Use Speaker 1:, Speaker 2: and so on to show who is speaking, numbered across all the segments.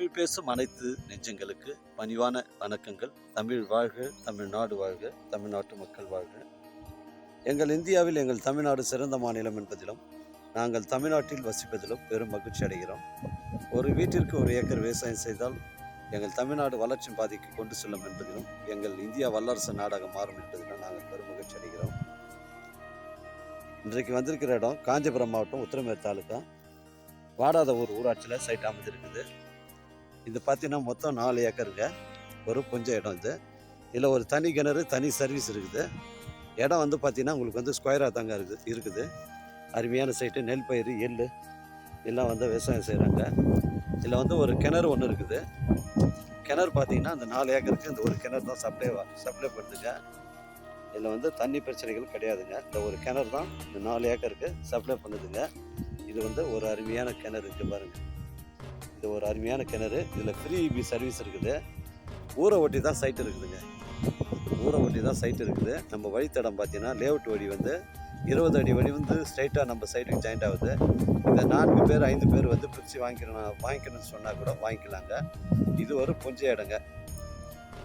Speaker 1: தமிழ் பேசும் அனைத்து நெஞ்சங்களுக்கு பணிவான வணக்கங்கள். தமிழ் வாழ்க தமிழ்நாடு வாழ்க தமிழ்நாட்டு மக்கள் வாழ்க. எங்கள் இந்தியாவில் எங்கள் தமிழ்நாடு சிறந்த மாநிலம் என்பதிலும் நாங்கள் தமிழ்நாட்டில் வசிப்பதிலும் பெரும் மகிழ்ச்சி அடைகிறோம். ஒரு வீட்டிற்கு ஒரு ஏக்கர் விவசாயம் செய்தால் எங்கள் தமிழ்நாடு வளர்ச்சி பாதைக்கு கொண்டு செல்லும் என்பதிலும் எங்கள் இந்தியா வல்லரசு நாடாக மாறும் என்பதிலும் நாங்கள் பெரும் மகிழ்ச்சி அடைகிறோம். இன்றைக்கு வந்திருக்கிற இடம் காஞ்சிபுரம் மாவட்டம் உத்திரமேர் தாலுக்கா வாடாத ஊர் ஊராட்சியில் சைட் அமைஞ்சிருக்குது இது பார்த்தீங்கன்னா மொத்தம் நாலு ஏக்கருங்க. ஒரு கொஞ்சம் இடம் இது. இதில் ஒரு தனி கிணறு தனி சர்வீஸ் இருக்குது. இடம் வந்து பார்த்திங்கன்னா உங்களுக்கு வந்து ஸ்கொயராக தாங்க இருக்குது இருக்குது. அருமையான சைட்டு நெல் பயிர் எள் எல்லாம் வந்து விவசாயம் செய்கிறாங்க இதில் வந்து ஒரு கிணறு ஒன்று இருக்குது. கிணறு பார்த்தீங்கன்னா அந்த நாலு ஏக்கருக்கு இந்த ஒரு கிணறு தான் சப்ளை சப்ளை பண்ணுதுங்க இதில் வந்து தண்ணி பிரச்சனைகள் கிடையாதுங்க. இந்த ஒரு கிணறு தான் இந்த நாலு ஏக்கருக்கு சப்ளை பண்ணுதுங்க. இது வந்து ஒரு அருமையான கிணறு இருக்குது பாருங்கள் இது ஒரு அருமையான கிணறு. இதில் ஃப்ரீ சர்வீஸ் இருக்குது. ஊரை ஒட்டி தான் சைட் இருக்குதுங்க. ஊரை ஒட்டி தான் சைட் இருக்குது. நம்ம வழித்தடம் பார்த்தீங்கன்னா லேஅவுட் வழி வந்து இருபது அடி வழி வந்து ஸ்ட்ரைட்டாக நம்ம சைட்டுக்கு ஜாயிண்ட் ஆகுது. இந்த நான்கு பேர் ஐந்து பேர் வந்து பிரித்து வாங்கிக்கணும் வாங்கிக்கணும்னு சொன்னால் கூட வாங்கிக்கலாங்க. இது ஒரு புஞ்ச இடங்க.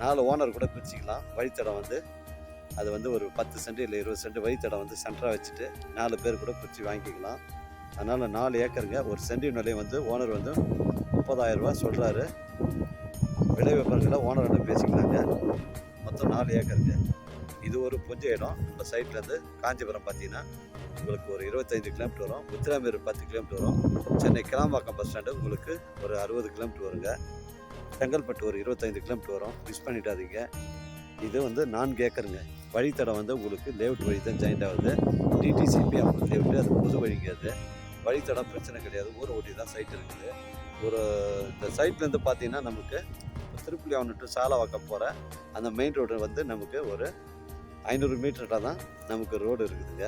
Speaker 1: நாலு ஓனர் கூட பிரிச்சுக்கலாம். வழித்தடம் வந்து அது வந்து ஒரு பத்து சென்ட் இல்லை இருபது சென்ட் வழித்தடம் வந்து சென்டராக வச்சுட்டு நாலு பேர் கூட பிரித்து வாங்கிக்கலாம். அதனால் நாலு ஏக்கருங்க. ஒரு சென்டின் நிலையம் வந்து ஓனர் வந்து முப்பதாயிரரூபா சொல்கிறாரு விலை விவரங்களை ஓனரோட பேசிக்கலாங்க. மொத்தம் நாலு ஏக்கருங்க. இது ஒரு புஞ்ச இடம். இந்த சைட்லேருந்து காஞ்சிபுரம் பார்த்தீங்கன்னா உங்களுக்கு ஒரு இருபத்தஞ்சி கிலோமீட்டர் வரும். முத்திராமேரு பத்து கிலோமீட்டர் வரும். சென்னை கிளாம்பாக்கம் பஸ் ஸ்டாண்டு உங்களுக்கு ஒரு அறுபது கிலோமீட்டர் வருங்க. செங்கல்பட்டு ஒரு இருபத்தைந்து கிலோமீட்டர் வரும். மிஸ் பண்ணிடாதீங்க. இது வந்து நான்கு ஏக்கருங்க. வழித்தடம் வந்து உங்களுக்கு லேவுட் வழி தான் ஜாயிண்ட் ஆகுது. டிடிசிபி அவங்க லேவுட்டு அது புது வழிங்க அது. வழித்தடம் பிரச்சனை கிடையாது. ஊரை ஒட்டி தான் சைட் இருக்குது. ஒரு இந்த சைட்லேருந்து பார்த்தீங்கன்னா நமக்கு திருப்புலியாவன் டு சாலவாக்கம் போகிற அந்த மெயின் ரோடு வந்து நமக்கு ஒரு ஐநூறு மீட்டர்கிட்ட தான் நமக்கு ரோடு இருக்குதுங்க.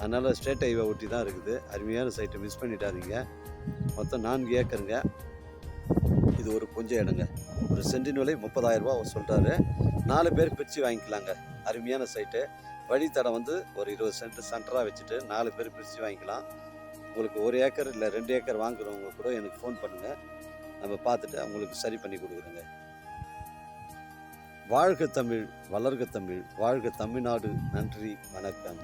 Speaker 1: அதனால் ஸ்டேட் ஹைவே ஒட்டி தான் இருக்குது. அருமையான சைட்டை மிஸ் பண்ணிடாதீங்க. மொத்தம் நான்கு ஏக்கருங்க. இது ஒரு கொஞ்சம் இடங்க. ஒரு சென்டின் விலை முப்பதாயிரம் ரூபா அவர் சொல்கிறாரு நாலு பேர் பிரித்து வாங்கிக்கலாங்க. அருமையான சைட்டு வழித்தடம் வந்து ஒரு இருபது சென்ட் சென்டராக வச்சுட்டு நாலு பேர் பிரித்து வாங்கிக்கலாம். உங்களுக்கு ஒரு ஏக்கர் இல்லை ரெண்டு ஏக்கர் வாங்குறவங்க கூட எனக்கு ஃபோன் பண்ணுங்கள் நம்ம பார்த்துட்டு அவங்களுக்கு சரி பண்ணி கொடுக்குறோங்க. வாழ்க தமிழ் வளர்க தமிழ் வாழ்க தமிழ்நாடு. நன்றி வணக்கம்.